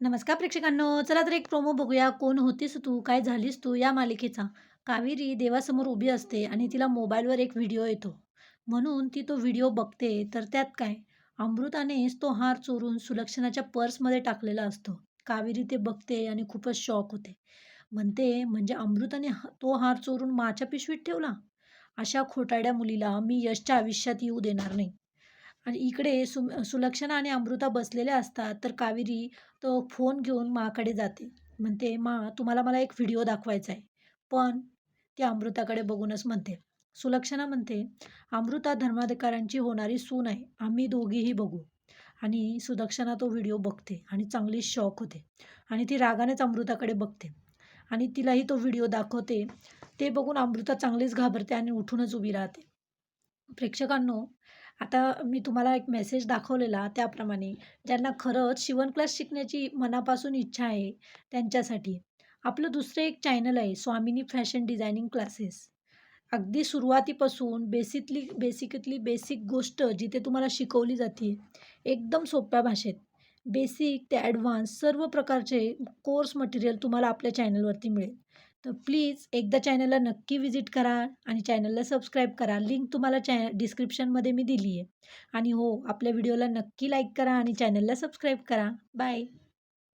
नमस्कार प्रेक्षकांनो. चला तर एक प्रोमो बघूया. कोण होतीस तू? काय झालीस तू? या मालिकेचा. कावेरी देवासमोर उभी असते आणि तिला मोबाईलवर एक व्हिडिओ येतो. म्हणून ती तो व्हिडिओ बघते. तर त्यात काय? अमृतानेच तो हार चोरून सुलक्षणाच्या पर्समध्ये टाकलेला असतो. कावेरी ते बघते आणि खूपच शॉक होते. म्हणते म्हणजे अमृताने हा- तो हार चोरून माझ्या पिशवीत ठेवला? अशा खोटाड्या मुलीला मी यशच्या आयुष्यात येऊ देणार नाही. आणि इकडे सु सुलक्षणा आणि अमृता बसलेल्या असतात तर कावेरी तो फोन घेऊन माकडे जाते. म्हणते मा तुम्हाला मला एक व्हिडिओ दाखवायचा आहे. पण ती अमृताकडे बघूनच म्हणते. सुलक्षणा म्हणते अमृता धर्माधिकाऱ्यांची होणारी सून आहे. आम्ही दोघीही बघू. आणि सुलक्षणा तो व्हिडिओ बघते आणि चांगली शॉक होते. आणि ती रागानेच अमृताकडे बघते. आणि तिलाही तो व्हिडिओ दाखवते. ते बघून अमृता चांगलीच घाबरते आणि उठूनच उभी राहते. प्रेक्षकांनो आता मी तुम्हाला एक मेसेज दाखवलेला त्याप्रमाणे ज्यांना खरंच शिवण क्लास शिकण्याची मनापासून इच्छा आहे त्यांच्यासाठी. आपलं दुसरं एक चॅनल आहे स्वामिनी फॅशन डिझायनिंग क्लासेस अगदी सुरुवातीपासून बेसिकली बेसिकली बेसिक गोष्ट जिथे तुम्हाला शिकवली जाते एकदम सोप्या भाषेत. बेसिक ते ॲडव्हान्स सर्व प्रकारचे कोर्स मटेरियल तुम्हाला आपल्या चॅनलवरती मिळेल. तर प्लीज एकदा चॅनलला नक्की विजिट करा आणि चॅनलला सबस्क्राईब करा. लिंक तुम्हाला चॅ डिस्क्रिप्शनमध्ये मी दिली आहे आणि हो आपल्या व्हिडिओला नक्की लाईक करा आणि चॅनलला सबस्क्राईब करा. बाय.